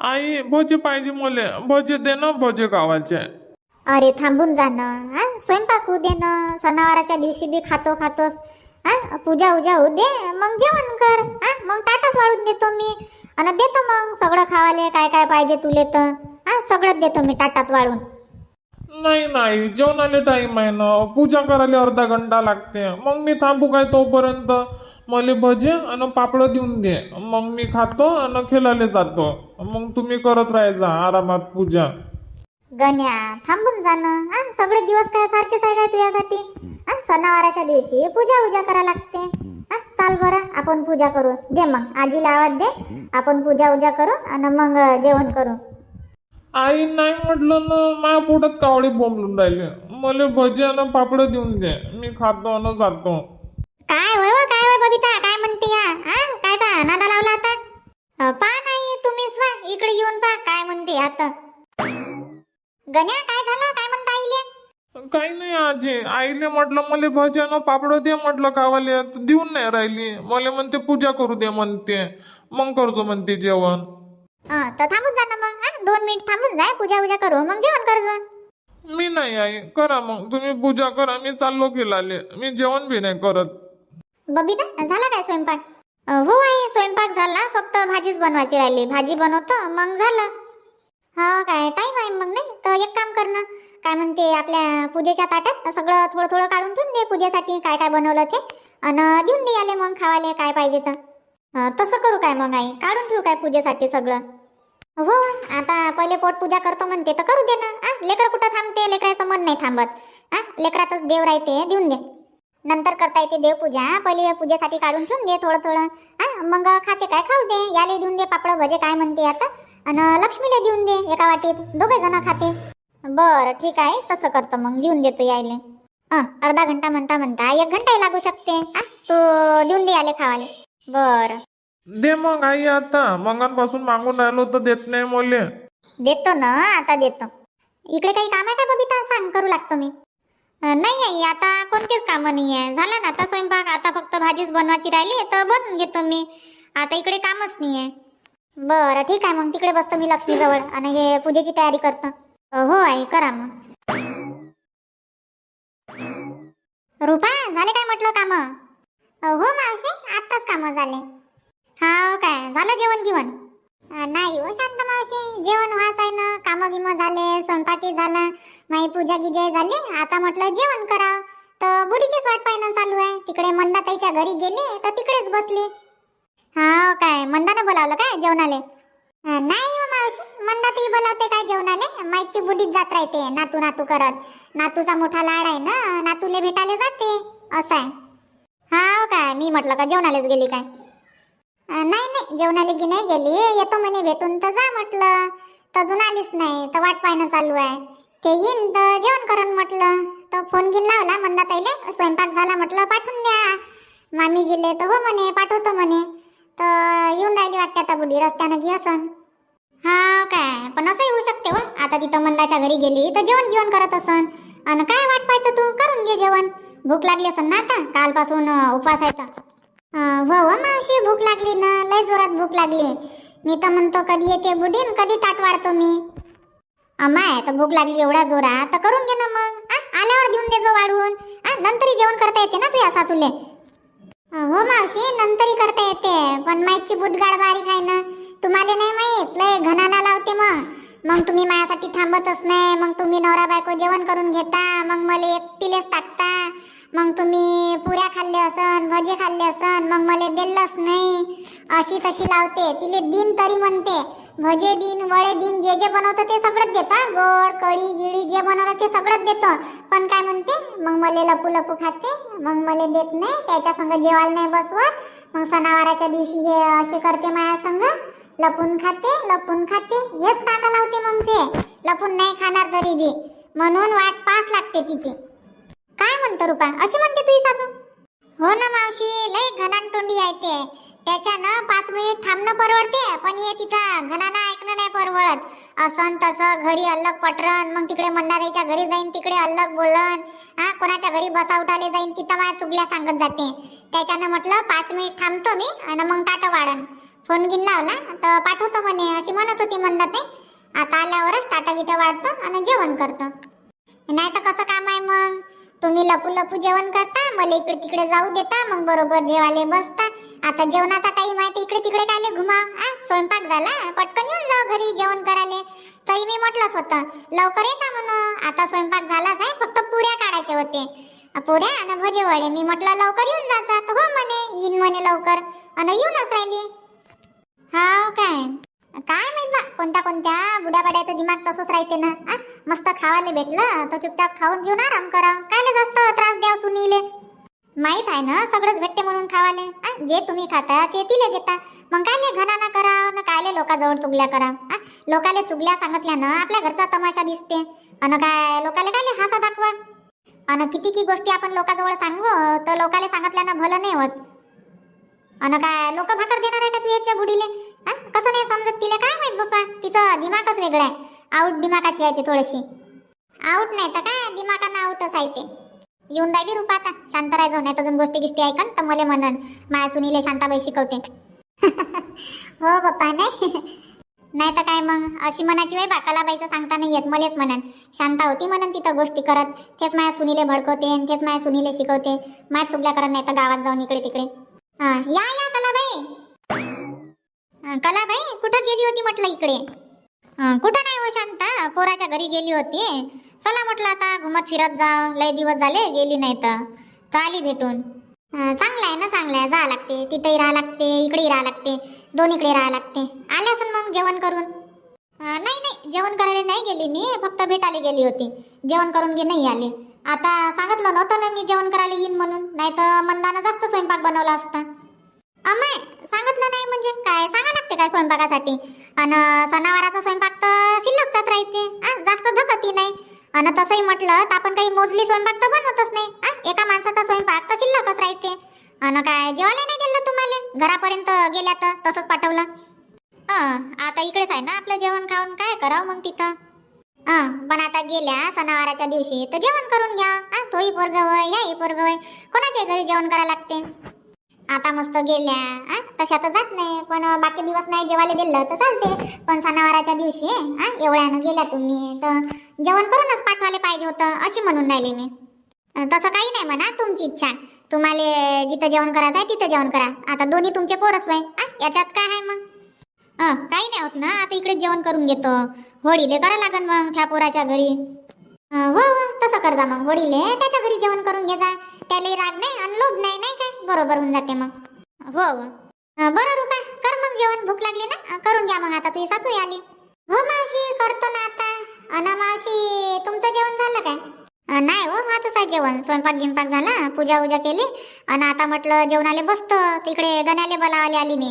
आई भजे पाहिजे मले. भजे दे ना भजे गावाचे. अरे थांबून जाणं हा? स्वयंपाक होऊ दे ना. सणावाराच्या दिवशी बी खातो खातोस. हा? पूजा उजा होऊ दे. मग जेवण कर. हा? मग ताटच वाढून देतो मी. आणि देतो मग. सगळं खावाले काय काय पाहिजे तुले तर. हा? सगळंच देतो मी ताटात वाढून नाही नाही. जेवणाले टाईम आहे ना. पूजा करायला अर्धा घंटा लागते. मग मी थांबू काय तोपर्यंत? मले भजे आणि पापड देऊन दे. मग मी खातो आणि खेळायला जातो. मग तुम्ही करत राहायचा आरामात पूजा. गण्या थांबून जाणं हा सगळे दिवस काय सारखेच आहे काय तुझ्यासाठी? हा सणावाराच्या दिवशी पूजा उजा करा लागते. हा चाल बरं आपण पूजा करू. दे मग आजीला आवाज दे. आपण पूजा उजा करू आणि मग जेवण करू. आई नाही म्हटलं ना माझ्या पोटात कावळे बोंबलून राहिले. मला भजे आणि पापड देऊन दे. मी खातो आणि जातो. काय होय व, काय होय बबिता? काय म्हणते या? हा? काय चा नादा लावला आता? अ, पहा नाही तुम्हीच वा इकडे येऊन पहा काय म्हणते आता? गण्या काय झालं? काय म्हणता आईले? काही नाही आजी. आईले म्हटलं मला भजे आणि पापड दे म्हटलं तर देऊन नाही राहिली. मला म्हणते पूजा करू दे म्हणते. मग करतो म्हणते जेवण. हा तर थांबून जा ना मग. हा? दोन मिनिट थांबून जाय पूजा उजा करू. मग जेवण करजो. मी नाही आई. करा मग. तुम्ही पूजा करा. मी चाललो गेलाले मी जेवण बी नाही करत. बबिता झाला काय स्वयंपाक? हो आहे स्वयंपाक झाला. फक्त भाजीच बनवायची राहिली. भाजी बनवतो मग झालं. हा काय टाइम आहे मग नाही? तर एक काम कर ना. काय म्हणते आपल्या पूजेच्या ताटात सगळं थोडं थोडं काढून ठेवून दे पूजेसाठी. काय काय बनवलं ते. आणि देऊन दे आले मग खावाले काय पाहिजे तर. तसं करू काय मग आई? काढून ठेवू काय पूजेसाठी सगळं? हो आता पहिले पोट पूजा करतो म्हणते तर करू दे ना. आ लेकर कुठं थांबते? लेकराचं मन नाही थांबत. आ लेकरातच देव राहते देऊन दे. नंतर करता येते देवपूजा. पहिले पूजेसाठी काढून ठेवून दे थोडं थोडं. हा मग खाते काय? खाऊ दे. याले देऊन दे पापड भजे काय म्हणते आता. आणि लक्ष्मीला देऊन दे एका वाटीत. दोघे जण खाते. बरं ठीक आहे. तसं करतो मग. देऊन देतो यायले. हं, अर्धा घंटा म्हणता म्हणता. एक घंटाही लागू शकते. हा तू देऊन दे याले खावाले. बरं. दे मग आई आता. मंगांपासून मागून राहिलो तर देत नाही मले. देतो ना. आता देतो. इकडे काही काम आहे का बबिता? सांग करू लागतो मी. नाही आई आता कोणतेच कामं नाही आहे झालं ना आता स्वयंपाक आता फक्त भाजीच बनवायची राहिली तर बनवून घेतो मी. आता इकडे कामच नाही आहे बरं ठीक आहे मग. तिकडे बसतो मी लक्ष्मीजवळ आणि हे पूजेची तयारी करतो. हो आई करा मग. रुपा झाले काय म्हटलं कामं? हो मावशी आत्ताच कामं झाले. हा हो काय झालं जेवण गिवण नाही हो शांत मावशी. जेवण व्हायचं आहे ना. काम गिम झाले स्वयंपाकी झाला. माई पूजा गिजा झाली. आता म्हटलं जेवण करावं. तर बुढीचीच वाट पाहणं चालू आहे. तिकडे मंदाताईच्या घरी गेली तर तिकडेच बसली. हा काय? मंदानं बोलावलं काय जेवणाले? नाही हो मावशी. मंदाताई बोलावते काय जेवणाले? माईची बुढीच जात राहते नातू नातू करत. नातूचा मोठा लाड आहे ना नातूले भेटायला जाते. असं आहे. हा हो काय? मी म्हटलं का जेवणालेच गेली काय? नाही नाही जेवणाला की नाही गेली. येतो म्हणे भेटून. तर जा म्हटलं. तर अजून आलीच नाही. तर वाट पाहणं चालू आहे. ते येईन तर जेवण करन म्हटलं. तर फोन घेऊन लावला मंदाताईले. स्वयंपाक झाला म्हटलं पाठवून द्या. मामीजीले तर हो म्हणे पाठवतो म्हणे. तर येऊन राहिली वाटते आता बुढी रस्त्यानं घे असन. हा काय? पण असंही होऊ शकते हो. आता तिथं मंदाच्या घरी गेली तर जेवण जेवण करत असन. आणि काय वाट पाहतो तू? करून घे जेवण. भूक लागली असन ना आता? कालपासून अं, उपवास आहे तर. हो, हो मावशी लागली ना लय जोरात भूक लागली. मी तर म्हणतो कधी येते बुडीन कधी ताट वाढतो मी. अमाय तर भूक लागली एवढा जोरात. तर करून घे ना मग. आ, आल्यावर देऊन दे जो वाढवून. आ, नंतरही जेवण करता येते ना तुझ्या सासूले? हो मावशी नंतरही करता येते. पण माईची बुटगाड बारीक आहे ना. तुम्हाला नाही माहीत लय घणाना लावते मग. मग तुम्ही माझ्यासाठी थांबतच नाही. मग तुम्ही नवरा बायको जेवण करून घेता. मग मला एकटीलेच टाकता. मग तुम्ही पुऱ्या खाल्ले असन भजे खाल्ले असन मग मला दिलंच नाही. अशी तशी लावते. तिले दिन तरी म्हणते. भजे दिन वडे दिन जे जे बनवतं ते सगळंच देता गोड कढी गिळी जे बनवलं ते सगळंच देतो. पण काय म्हणते? मग मला लपू लपू खाते. मग मला देत नाही. त्याच्या संग जेवायला नाही बसवत. मग सणावाराच्या दिवशी हे असे करते माझ्या संग. लपून खाते लपून खाते. हेच तांदा लावते मग ते लपून नाही खाणार तरी बी. म्हणून वाट पास लागते तिची. काय म्हणतो रुपा? अशी म्हणते तुझी सासू? हो ना मावशी लय घनान तोंडी आहे ते त्याच्यानं पाच मिनिट थांबणं परवडते पण हे तिचा घनानं ऐकणं नाही परवडत. असं तसं घरी अलग पटरन मग तिकडे मंदाराईच्या घरी जाईन तिकडे अलग बोलन. हा कोणाच्या घरी बसा उठाले जाईन तिथं माझ्या चुगल्या सांगत जाते. त्याच्यानं म्हटलं पाच मिनिट थांबतो मी आणि मग टाटा वाढन. फोन गिन लावला. तर पाठवतो म्हणे. अशी म्हणत होती म्हणतात ते. आता आल्यावरच ताटा गिटा वाढतो आणि जेवण करतो. नाही तर कसं काम आहे मग? तुम्ही लपू लपू जेवण करता मला इकडे तिकडे जाऊ देता मग बरोबर जेवायला बसता. आता जेवणाचा टाइम आहे तर इकडे तिकडे कायले घुमा. आ स्वयंपाक झाला? पटकन येऊन जाऊ घरी जेवण करायला. तरी मी म्हटलंच होतं लवकर येता म्हणून. आता स्वयंपाक झालाच आहे फक्त पुऱ्या काढायचे होते पुऱ्या आणि भजे वडे मी म्हटलं लवकर येऊन जायचं तर हो म्हणे येईन म्हणे लवकर. आणि येऊनच राहिली. हा काय? काय माहीत ना कोणत्या कोणत्या बुड्यापाड्याचं दिमाग तसंच राहते ना आ? मस्त खावाले भेटलं तर चुपचाप खाऊन घेऊन आराम करा कायले जास्त त्रास द्या सुनीले? माहीत आहे ना सगळंच भेटते म्हणून खावाले आ? जे तुम्ही खाता ते तिले देता. मग कायले घराना करा ना कायले लोकाजवळ चुगल्या करा आ? लोकाले चुगल्या सांगितल्यानं आपल्या घरचा तमाशा दिसते. अन काय लोकाले कायले हासा दाखवा? अन किती की गोष्टी आपण लोकाजवळ सांगू तर लोकाले सांगितल्यानं भलं नाही होत. अन काय लोक भाकर देणार आहे का तू याच्या बुडीले हा? कसं नाही समजत तिला? काय माहीत बाप्पा? तिचं दिमागच वेगळं आहे. आऊट दिमागाची आहे ती थोडीशी. आऊट नाही तर काय? दिमागानं आऊटच आहे ते. येऊन राहिली रुपा आता. शांत राहायचं नाही अजून गोष्टी गिष्टी ऐकन तर मला म्हणन माया सुनीले शांताबाई शिकवते. हो बाप्पा नाही. नाही तर काय मग? अशी म्हणायची वय बाकालाबाईचं सांगता नाही येत मलेच म्हणन. शांता होती म्हणन तिथं गोष्टी करत. तेच माया सुनीले भडकवते आणि तेच माया सुनीले शिकवते. माया चुकल्या करत नाही तर गावात जाऊन इकडे तिकडे. हा या या कलाबाई. कलाबाई कुठं गेली होती म्हटलं इकडे? कुठं नाही हो शांता? पोराच्या घरी गेली होती. चला म्हटलं आता घुमत फिरत जा लय दिवस झाले गेली नाही तर. आली भेटून. चांगलं आहे ना चांगलं आहे. जा लागते. तिथेही राहा लागते इकडेही राहा लागते. दोन्हीकडे राहा लागते. आले असेल मग जेवण करून? नाही नाही. जेवण करायला नाही गेली मी. फक्त भेटायला गेली होती. जेवण करून गे नाही आली. आता सांगितलं नव्हतं ना मी जेवण करायला येईन म्हणून. नाही तर मंदानं जास्त स्वयंपाक बनवला असता. अमाय सांगितलं नाही म्हणजे काय? सांगा लागते काय स्वयंपाकासाठी? आणि सणावाराचा स्वयंपाक तर शिल्लकचाच राहते. आ, जास्त धकती नाही. आणि तसंही म्हटलं तर आपण काही मोजली स्वयंपाक तर बनवतच नाही. आ, एका माणसाचा स्वयंपाक तर शिल्लकच राहते. आणि काय जेवायला नाही गेलं तुम्हाला? घरापर्यंत गेल्या तर तसंच पाठवलं. आता इकडेच आहे ना आपलं जेवण खाऊन? काय करावं मग तिथं? पण आता गेल्या सणावाराच्या दिवशी तर जेवण करून घ्या. तोही पोरग वय याही पोरग वय कोणाच्या घरी जेवण करायला लागते. आता मस्त गेल्या तशा तर जात नाही. पण बाकी दिवस नाही जेवायला दिलं तर चालते. पण सणावाराच्या दिवशी एवढ्यानं गेल्या तुम्ही तर जेवण करूनच पाठवायला पाहिजे होतं अशी म्हणून राहिले मी. तसं काही नाही म्हणा तुमची इच्छा. तुम्हाला जिथं जेवण करायचं आहे तिथं जेवण करा. आता दोन्ही तुमचे पोरच वय याच्यात काय आहे मग? काही नाही होत ना. आता इकडे जेवण करून घेतो. होळीले करा लागन मग त्या पोराच्या घरी. हो हो तसं कर जा मग. होळीले त्याच्या घरी जेवण करून घे जा. त्यालाही राग नाही आणि लोभ नाही नाही काय? बरोबर होऊन जाते मग. हो हो. बरं रुपा कर मग जेवण. भूक लागली ना? करून घ्या मग आता. तुझी सासू आली. हो मावशी करतो ना आता. अना मावशी तुमचं जेवण झालं काय अं, नाही हो आताच आहे जेवण स्वयंपाक गिंपाक झाला पूजा उजा केली. आणि आता म्हटलं जेवणाले बसतो. तिकडे गण्याले बोलावाले आली मी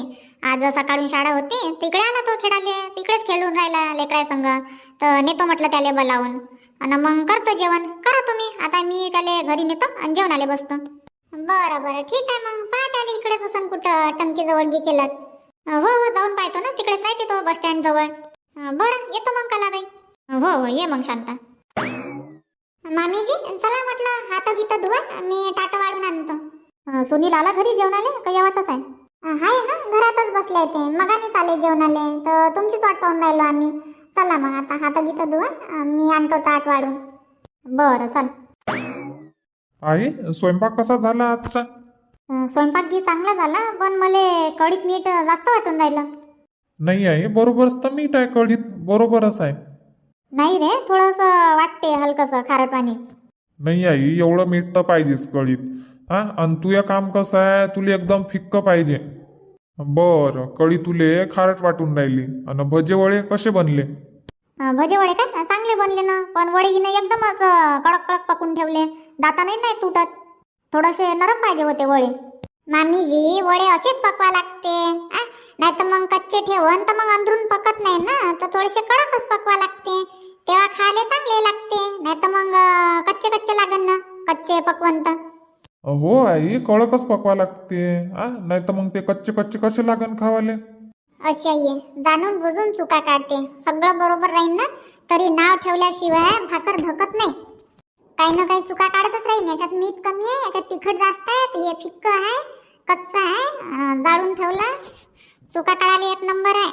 आज सकाळून शाळा होती. तिकडे आला तो खेळाले. तिकडेच खेळून राहिला लेकराय संग. तर नेतो म्हटलं त्याला बलावून. आणि मग करतो जेवण. करा तुम्ही. आता मी त्याला घरी नेतो आणि जेवणाले बसतो. बरं बरं. ठीक आहे मग. पहा त्याला इकडेच असं कुठं टंकी जवळ गी केलं हो हो. जाऊन पाहतो ना. तिकडेच राहते तो बस स्टँड जवळ. बरं. येतो मग कलाबाई. हो हो. ये मग शांता. मामीजी चला म्हटलं हात गीत धुवा मी टाट वाढून आणतो. सुनील आला घरी जेवणाले? का येवाचाच आहे. हाय ना घरातच बसले ते. मगाने चाले जेवणाले. तर तुमचीच वाट पाहून राहिलो आम्ही. चला मग आता हात गीत धुवा मी आणतो ताट वाढून. बरं चल. आई स्वयंपाक कसा झाला आजचा? स्वयंपाक गी चांगला झाला पण मला कढीत मीठ जास्त वाटून राहिलं. नाही आहे बरोबरच तर मीठ आहे कढीत बरोबरच आहे. नाही रे थोडस वाटते हलकस खारट पाणी. नाही आई एवढं मीठ तर पाहिजेच कढीत हा आणि तुझं काम कसं आहे तुला एकदम फिक्क पाहिजे. बरं कढी तुले खारट वाटून राहिली. आणि भजे वडे कसे बनले? अं, भजे वडे काय? चांगले बनले ना. पण वडे हिने एकदम असं कडक कडक पकून ठेवले. दाता नाही नाही तुटत. थोडेसे नरम पाहिजे होते वडे. मामीजी वडे असेच पकवा लागते. नाही तर मग कच्चे ठेवून तर मग अंदरून पकत नाही ना. तर थोडेसे कडकच पकवा लागते. तेव्हा खायला चांगले लागते नाही तर मग कच्चे कच्चे लागन ना कच्चे पकवंत. हो आई कडकच पकवा लागते. नाही तर मग ते कच्चे कच्चे कसे लागन खावाले? अशी आहे. जाणून बुजून चुका काढते. सगळं बरोबर राहील ना तरी नाव ठेवल्याशिवाय भाकर धकत नाही. काही ना काही चुका काढतच राहील याच्यात मीठ कमी आहे याच्यात तिखट जास्त आहे हे फिक्क आहे कच्चा आहे जाळून ठेवला. चुका टाळायला एक नंबर आहे.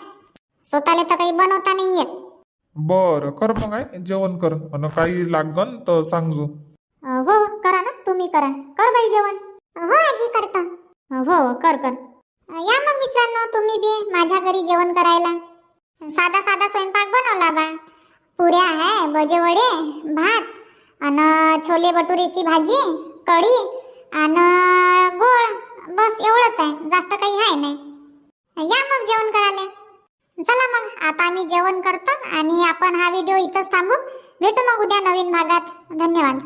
स्वतःला तर काही बनवता नाही येत बरं कर मग आहे जेवण कर. आणि काही लागन तर सांगजो अं, हो, हो करा ना. तुम्ही करा. कर बाई जेवण. हो आजी करतो. हो, हो कर कर. अं, या मग मित्रांनो तुम्ही बी माझ्या घरी जेवण करायला. साधा साधा स्वयंपाक बनवला बा. पुऱ्या आहे भजे वडे भात आणि छोले भटुरेची भाजी कढी आणि गोळ. बस एवढंच आहे जास्त काही आहे नाही. या मग जेवण करायला. चला मग आता आम्ही जेवण करतो आणि आपण हा व्हिडिओ इथंच थांबू. भेटू मग उद्या नवीन भागात. धन्यवाद.